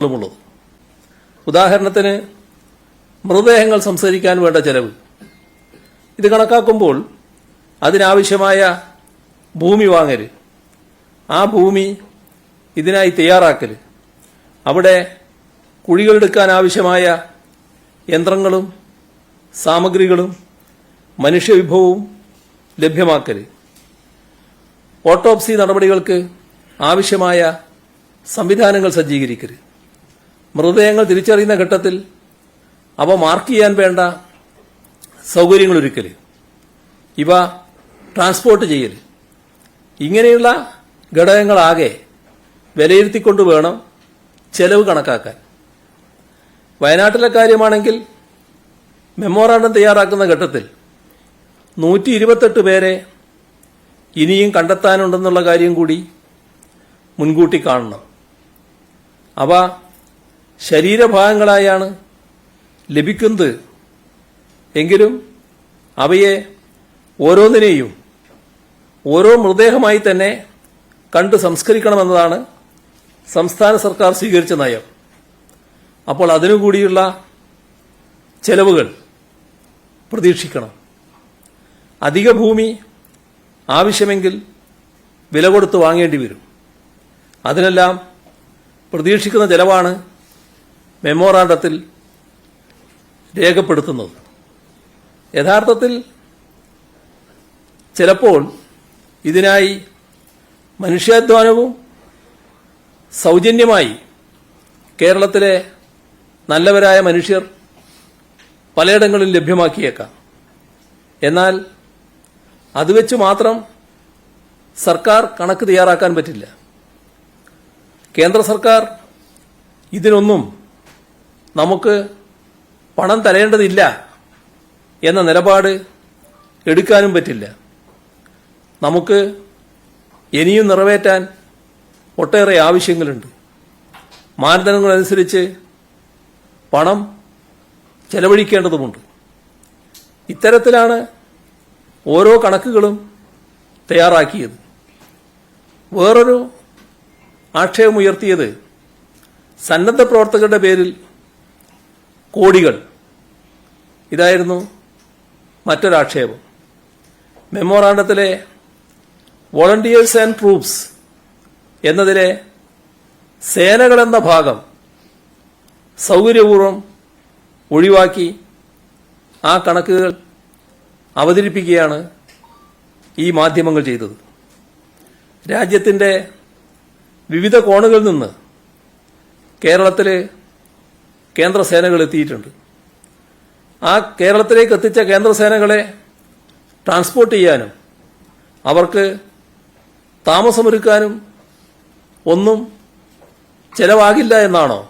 ഉള്ളത് ഉദാഹരണത്തിന് മൃതദേഹങ്ങൾ സംസ്കരിക്കാൻ വേണ്ട ചെലവ്. ഇത് കണക്കാക്കുമ്പോൾ അതിനാവശ്യമായ ഭൂമി വാങ്ങൽ ആ ഭൂമി ഇതിനായി തയ്യാറാക്കൽ അവിടെ കുഴികളെടുക്കാൻ ആവശ്യമായ യന്ത്രങ്ങളും സാമഗ്രികളും മനുഷ്യവിഭവവും ലഭ്യമാക്കൽ ഓട്ടോപ്സി നടപടികൾക്ക് ആവശ്യമായ സംവിധാനങ്ങൾ സജ്ജീകരിക്കൽ മൃതദേഹങ്ങൾ തിരിച്ചറിയുന്ന ഘട്ടത്തിൽ അവ മാർക്ക് ചെയ്യാൻ വേണ്ട സൗകര്യങ്ങൾ ഒരുക്കൽ ഇവ ട്രാൻസ്പോർട്ട് ചെയ്യൽ ഇങ്ങനെയുള്ള ഘടകങ്ങളാകെ വിലയിരുത്തിക്കൊണ്ട് വേണം ചെലവ് കണക്കാക്കാൻ. വയനാട്ടിലെ കാര്യമാണെങ്കിൽ മെമ്മോറാണ്ടം തയ്യാറാക്കുന്ന ഘട്ടത്തിൽ നൂറ്റി ഇരുപത്തെട്ട് പേരെ ഇനിയും കണ്ടെത്താനുണ്ടെന്നുള്ള കാര്യം കൂടി മുൻകൂട്ടി കാണണം. അവ ശരീരഭാഗങ്ങളായാണ് ലഭിക്കുന്നത്. എങ്കിലും അവയെ ഓരോന്നിനെയും ഓരോ മൃതദേഹമായി തന്നെ കണ്ട് സംസ്കരിക്കണമെന്നതാണ് സംസ്ഥാന സർക്കാർ സ്വീകരിച്ച നയം. അപ്പോൾ അതിനുകൂടിയുള്ള ചെലവുകൾ പ്രതീക്ഷിക്കണം. അധിക ഭൂമി ആവശ്യമെങ്കിൽ വില കൊടുത്ത് വാങ്ങേണ്ടി വരും. അതിനെല്ലാം പ്രതീക്ഷിക്കുന്ന ചെലവാണ് മെമ്മോറാണ്ടത്തിൽ രേഖപ്പെടുത്തുന്നത്. യഥാർത്ഥത്തിൽ ചിലപ്പോൾ ഇതിനായി മനുഷ്യാധ്വാനവും സൗജന്യമായി കേരളത്തിലെ നല്ലവരായ മനുഷ്യർ പലയിടങ്ങളിൽ ലഭ്യമാക്കിയേക്കാം. എന്നാൽ അത് വെച്ച് മാത്രം സർക്കാർ കണക്ക് തയ്യാറാക്കാൻ പറ്റില്ല. കേന്ദ്ര സർക്കാർ ഇതിനൊന്നും നമുക്ക് പണം തരേണ്ടതില്ല എന്ന നിലപാട് എടുക്കാനും പറ്റില്ല. നമുക്ക് ഇനിയും നിറവേറ്റാൻ ഒട്ടേറെ ആവശ്യങ്ങളുണ്ട്. മാനദണ്ഡങ്ങളനുസരിച്ച് പണം ചെലവഴിക്കേണ്ടതുമുണ്ട്. ഇത്തരത്തിലാണ് ഓരോ കണക്കുകളും തയ്യാറാക്കിയത്. വേറൊരു ആക്ഷേപമുയർത്തിയത് സന്നദ്ധ പ്രവർത്തകരുടെ പേരിൽ കോടികൾ. ഇതായിരുന്നു മറ്റൊരാക്ഷേപം. മെമ്മോറാണ്ടത്തിലെ വോളണ്ടിയേഴ്സ് ആൻഡ് ട്രൂപ്സ് എന്നതിലെ സേനകളെന്ന ഭാഗം സൗകര്യപൂർവം ഒഴിവാക്കി ആ കണക്കുകൾ അവതരിപ്പിക്കുകയാണ് ഈ മാധ്യമങ്ങൾ ചെയ്തത്. രാജ്യത്തിന്റെ വിവിധ കോണുകളിൽ നിന്ന് കേരളത്തിൽ കേന്ദ്ര സേനകൾ എത്തിയിട്ടുണ്ട് ആ കേരളത്തിലേക്ക് എത്തിച്ച കേന്ദ്ര സേനകളെ ട്രാൻസ്പോർട്ട് ചെയ്യാനും അവർക്ക് താമസമൊരുക്കാനും ഒന്നും ചെലവാകില്ല എന്നാണോ?